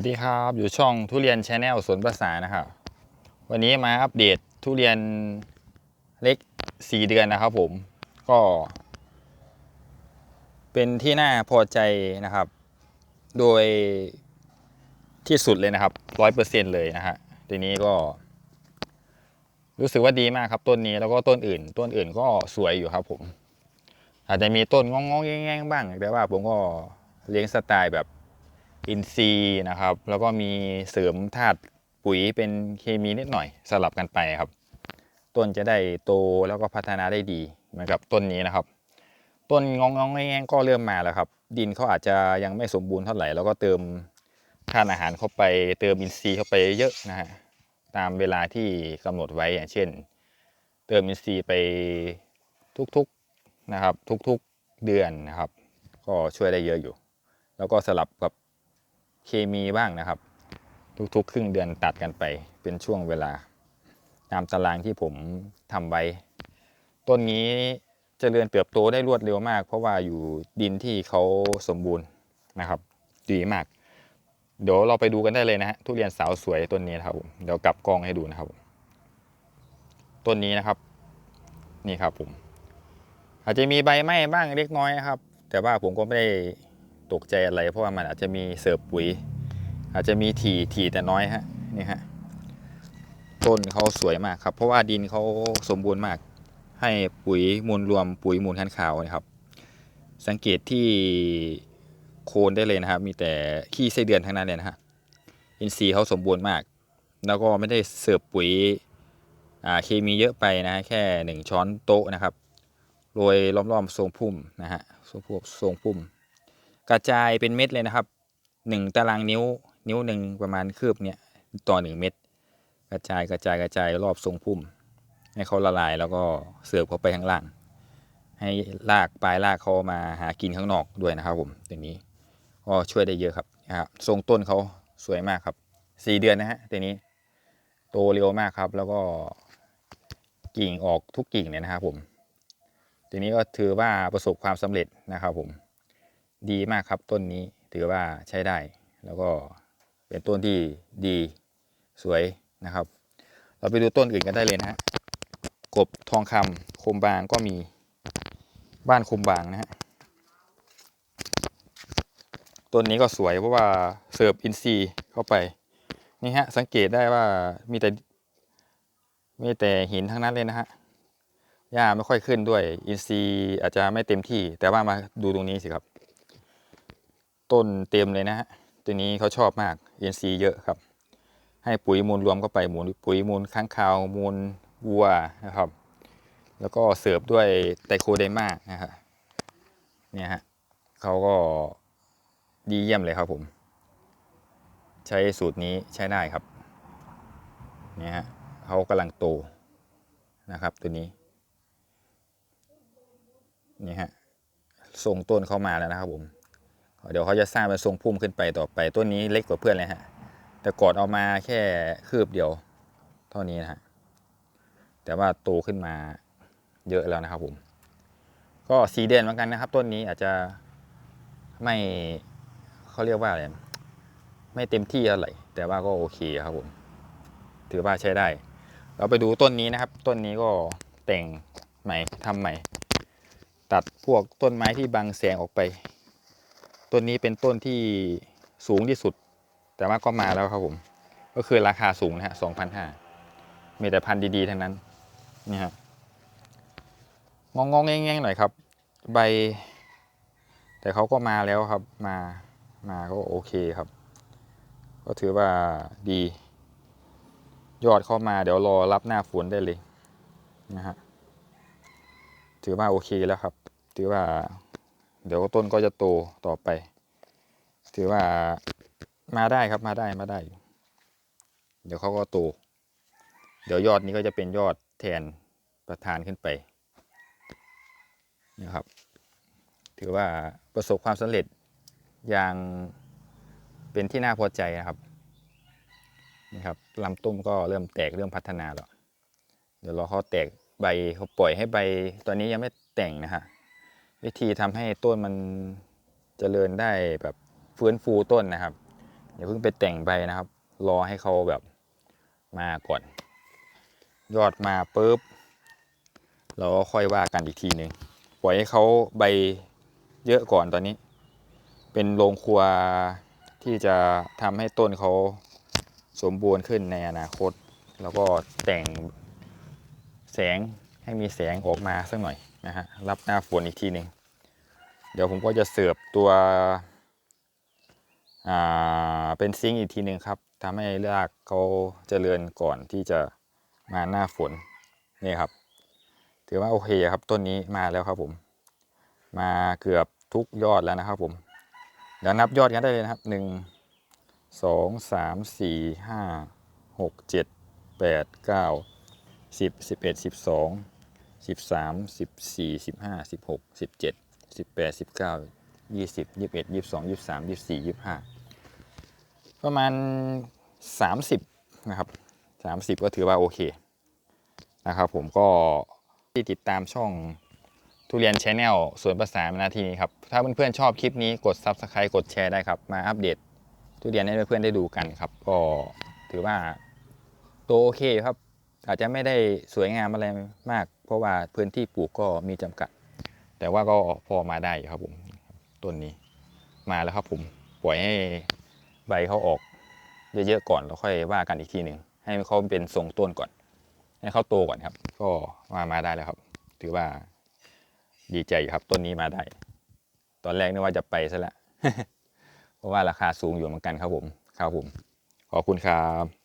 วัสดีครับอยู่ช่องทุเรียนชาแนลสวนประสานะครับวันนี้มาอัปเดตทุเรียนเล็ก4เดือนนะครับผมก็ เป็นที่น่าพอใจนะครับ โดยที่สุดเลยนะครับร้อยเปอร์เซ็นเลยนะฮะทีนี้ก็ รู้สึกว่าดีมากครับต้นนี้แล้วก็ต้นอื่น ต้นอื่นก็สวยอยู่ครับผม อาจจะมีต้นงองๆแง่ๆบ้างแต่ว่าผมก็เลี้ยงสไตล์แบบ อินทรีย์นะครับ แล้วก็มีเสริมธาตุปุ๋ยเป็นเคมีนิดหน่อยสลับกันไปครับ ต้นจะได้โตแล้วก็พัฒนาได้ดีเหมือนกับต้นนี้นะครับ ต้นงองงองแงงก็เริ่มมาแล้วครับ ดินเขาอาจจะยังไม่สมบูรณ์เท่าไหร่แล้วก็เติมธาตุอาหารเข้าไปเติมอินทรีย์เข้าไปเยอะนะฮะตามเวลาที่กำหนดไว้อย่างเช่น เติมอินทรีย์ไปทุกๆนะครับ ทุกๆเดือนนะครับ ก็ช่วยได้เยอะอยู่ แล้วก็สลับกับ เคมีบ้างนะครับ ทุกๆ ครึ่งเดือนตัดกันไปเป็นช่วงเวลา ตามตารางที่ผมทำไว้ ต้นนี้เจริญเติบโตได้รวดเร็วมาก เพราะว่าอยู่ดินที่เขาสมบูรณ์นะครับดีมาก เดี๋ยวเราไปดูกันได้เลยนะฮะทุเรียนสาวสวยต้นนี้ครับเดี๋ยวกลับกล้องให้ดูนะครับต้นนี้นะครับ นี่ครับผม อาจจะมีใบไหม้บ้างเล็กน้อยนะครับ แต่ว่าผมก็ไม่ได้ ตกใจอะไร เพราะว่ามันอาจจะมีเสิร์ฟปุ๋ย อาจจะมีถี่ถี่แต่น้อยฮะนี่ฮะต้นเขาสวยมากครับ เพราะว่าดินเขาสมบูรณ์มาก ให้ปุ๋ยมูลรวมปุ๋ยมูลขั้นขาวนะครับ สังเกตที่โคนได้เลยนะครับ มีแต่ขี้ไส้เดือนทั้งนั้นเลยนะฮะอินทรีย์เขาสมบูรณ์มาก แล้วก็ไม่ได้เสิร์ฟปุ๋ยอ่าเคมีเยอะไปนะฮะแค่หนึ่งช้อนโต๊ะนะครับโรยล้อมๆทรงพุ่มนะฮะทรงพุ่มทรงพุ่ม กระจายเป็นเม็ดเลยนะครับหนึ่งตารางนิ้วนิ้วหนึ่งประมาณคืบเนี่ยต่อหนึ่งเม็ดกระจายกระจายกระจายรอบทรงพุ่ม ให้เขาละลายแล้วก็เสิร์ฟเข้าไปข้างล่าง ให้ลากปลายลากเขามาหากินข้างนอกด้วยนะครับผมตัวนี้ก็ช่วยได้เยอะครับนะครับทรงต้นเขาสวยมากครับสี่เดือนนะฮะตัวนี้โตเร็วมากครับ แล้วก็กิ่งออกทุกกิ่งเนี่ยนะครับผมตัวนี้ก็ถือว่าประสบความสำเร็จนะครับผม ดีมากครับต้นนี้ถือว่าใช้ได้ แล้วก็เป็นต้นที่ดีสวยนะครับ เราไปดูต้นอื่นกันได้เลยนะฮะกบทองคำคมบางก็มีบ้านคมบางนะฮะต้นนี้ก็สวยเพราะว่าเสิร์ฟอินทรีเข้าไปนี่ฮะสังเกตได้ว่ามีแต่มีแต่หินทั้งนั้นเลยนะฮะหญ้าไม่ค่อยขึ้นด้วย อินทรีอาจจะไม่เต็มที่ แต่ว่ามาดูตรงนี้สิครับ ต้นเต็มเลยนะฮะตัวนี้เขาชอบมาก NC เยอะครับ ให้ปุ๋ยมูลรวมเข้าไปหมูลปุ๋ยมูลค้างคาวมูลวัวนะครับ แล้วก็เสิร์ฟด้วยไตโคไดมานะครับเนี่ยฮะเขาก็ดีเยี่ยมเลยครับผม ใช้สูตรนี้ใช้ได้ครับเนี่ยฮะเขากำลังโตนะครับตัวนี้นี่ฮะส่งต้นเข้ามาแล้วนะครับผม เดี๋ยวเขาจะสร้างเป็นทรงพุ่มขึ้นไปต่อไปต้นนี้เล็กกว่าเพื่อนเลยฮะ แต่กอดเอามาแค่คืบเดียวเท่านี้นะฮะ แต่ว่าโตขึ้นมาเยอะแล้วนะครับผม ก็สีเด่นเหมือนกันนะครับ ต้นนี้อาจจะไม่เขาเรียกว่าอะไร ไม่เต็มที่เท่าไหร่แต่ว่าก็โอเคครับผม ถือว่าใช้ได้ เราไปดูต้นนี้นะครับ ต้นนี้ก็แต่งใหม่ทำใหม่ ตัดพวกต้นไม้ที่บังแสงออกไป ต้นนี้เป็นต้นที่สูงที่สุด แต่ว่าก็มาแล้วครับผม ก็คือราคาสูงนะฮะสองพันห้ามีแต่พันธุ์ดีๆทั้งนั้นนี่ฮะงองงแงงๆหน่อยครับ ใบ แต่เขาก็มาแล้วครับ มามาก็โอเคครับ ก็ถือว่าดี ยอดเข้ามาเดี๋ยวรอรับหน้าฝนได้เลยนะฮะถือว่าโอเคแล้วครับ ถือว่า เดี๋ยวต้นก็จะโตต่อไป ถือว่ามาได้ครับมาได้มาได้ เดี๋ยวเขาก็โต เดี๋ยวยอดนี้ก็จะเป็นยอดแทนประธานขึ้นไปนะครับ ถือว่าประสบความสำเร็จอย่างเป็นที่น่าพอใจนะครับนี่ครับลำต้นก็เริ่มแตกเริ่มพัฒนาแล้ว เดี๋ยวรอเขาแตกใบเขาปล่อยให้ใบตอนนี้ยังไม่แต่งนะฮะ วิธีทำให้ต้นมันเจริญได้แบบฟื้นฟูต้นนะครับอย่าเพิ่งไปแต่งใบนะครับ รอให้เขาแบบมาก่อน ยอดมาปุ๊บเราก็ค่อยว่ากันอีกทีหนึ่งปล่อยให้เขาใบเยอะก่อนตอนนี้ เป็นโรงครัวที่จะทำให้ต้นเขาสมบูรณ์ขึ้นในอนาคต แล้วก็แต่งแสงให้มีแสงออกมาสักหน่อย นะฮะรับหน้าฝนอีกทีหนึ่งเดี๋ยวผมก็จะเสิร์ฟตัวอ่าเป็นซิงค์อีกทีหนึ่งครับทำให้รากเขาเจริญก่อนที่จะมาหน้าฝนนี่ครับ ถือว่าโอเคครับต้นนี้มาแล้วครับผม มาเกือบทุกยอดแล้วนะครับผมเดี๋ยวนับยอดกันได้เลยนะครับหนึ่งสองสามสี่ห้าหกเจ็ดแปดเก้าสิบสิบเอ็ดสิบสอง สิบสามสิบสี่สิบห้าสิบหกสิบเจ็ดสิบแปดสิบเก้ายี่สิบยี่สิบเอ็ดยี่สิบสองยี่สิบสามยี่สิบสี่ยี่สิบห้าประมาณสามสิบนะครับสามสิบก็ถือว่าโอเคนะครับผมก็ที่ติดตามช่องทุเรียนชแนลส่วนประสานมานที่นี้ครับ ถ้าเพื่อนๆชอบคลิปนี้กด Subscribe กดแชร์ได้ครับ มาอัปเดตทุเรียนให้เพื่อนๆได้ดูกันครับ ก็ถือว่าโตโอเคครับ อาจจะไม่ได้สวยงามอะไรมาก เพราะว่าพื้นที่ปลูกก็มีจำกัด แต่ว่าก็พอมาได้อยู่ครับผมต้นนี้มาแล้วครับผมปล่อยให้ใบเขาออกเยอะๆก่อนแล้วค่อยว่ากันอีกทีหนึ่งให้เขาเป็นทรงต้นก่อน ให้เขาโตก่อนครับ ก็มามาได้แล้วครับ ถือว่าดีใจครับต้นนี้มาได้ ตอนแรกนึกว่าจะไปซะแล้วเพราะว่าราคาสูงอยู่เหมือนกันครับผมครับผมขอบคุณครับ